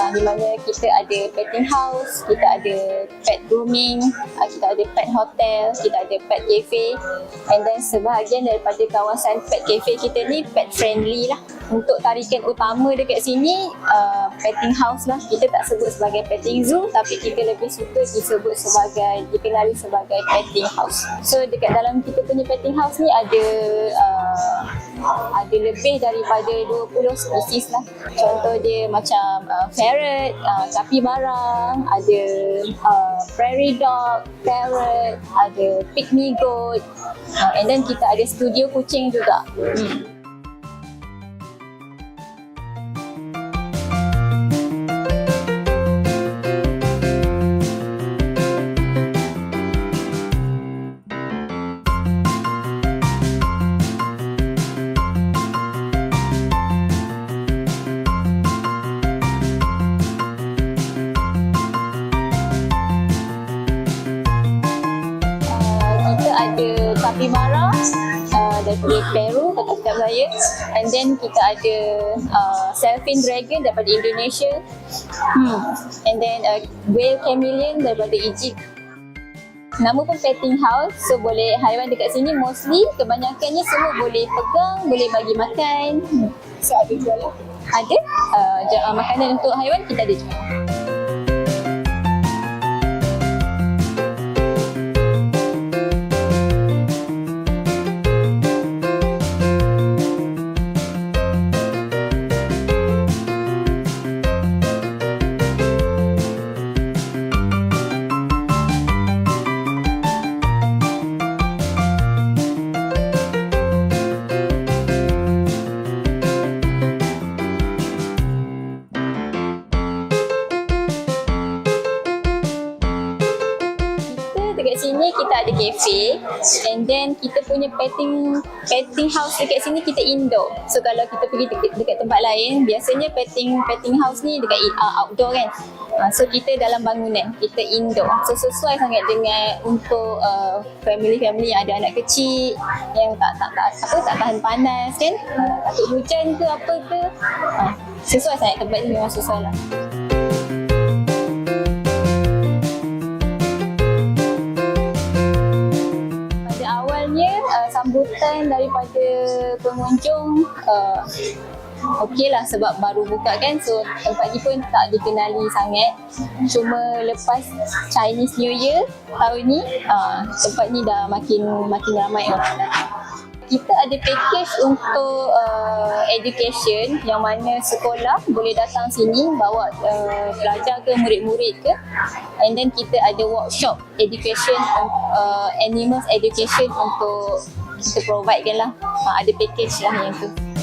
uh, di mana kita ada petting house, kita ada pet grooming, uh, kita ada pet hotel, kita ada pet cafe and then sebahagian daripada kawasan pet cafe kita ni pet friendly lah. Untuk tarikan utama dekat sini uh, petting house lah. Kita tak sebut sebagai petting zoo tapi kita lebih suka disebut sebagai dikenali sebagai petting house. So dekat dalam kita punya petting house ni ada uh, ada lebih daripada 20 spesies lah. Contoh dia macam uh, ferret, uh, capybara, ada uh, prairie dog, parrot, ada pygmy goat, uh, and then kita ada studio kucing juga. Hmm. Ada capybara uh, daripada Peru atau tidak saya and then kita ada uh, Selfin dragon daripada Indonesia hmm. and then uh, whale chameleon daripada Egypt Nama pun petting house, so boleh haiwan dekat sini mostly kebanyakannya semua boleh pegang, boleh bagi makan. Hmm. So ada jualan. Ada uh, uh, makanan untuk haiwan kita ada jual. Dekat sini kita ada cafe and then kita punya petting petting house dekat sini kita indoor. So kalau kita pergi dekat, dekat tempat lain biasanya petting petting house ni dekat uh, outdoor kan. Uh, so kita dalam bangunan, kita indoor. So sesuai sangat dengan untuk uh, family-family yang ada anak kecil yang tak tak tak apa tak tahan panas kan. Uh, takut hujan ke apa ke. Uh, sesuai sangat tempat ni memang sesuai lah. Daripada pengunjung uh, okey lah sebab baru buka kan so tempat ni pun tak dikenali sangat. Cuma lepas Chinese New Year tahun ni uh, tempat ni dah makin makin ramai orang datang kita ada package untuk uh, education yang mana sekolah boleh datang sini bawa uh, pelajar ke murid-murid ke. And then kita ada workshop education uh, animals education untuk kita provide kan lah. Uh, ada package lah yang tu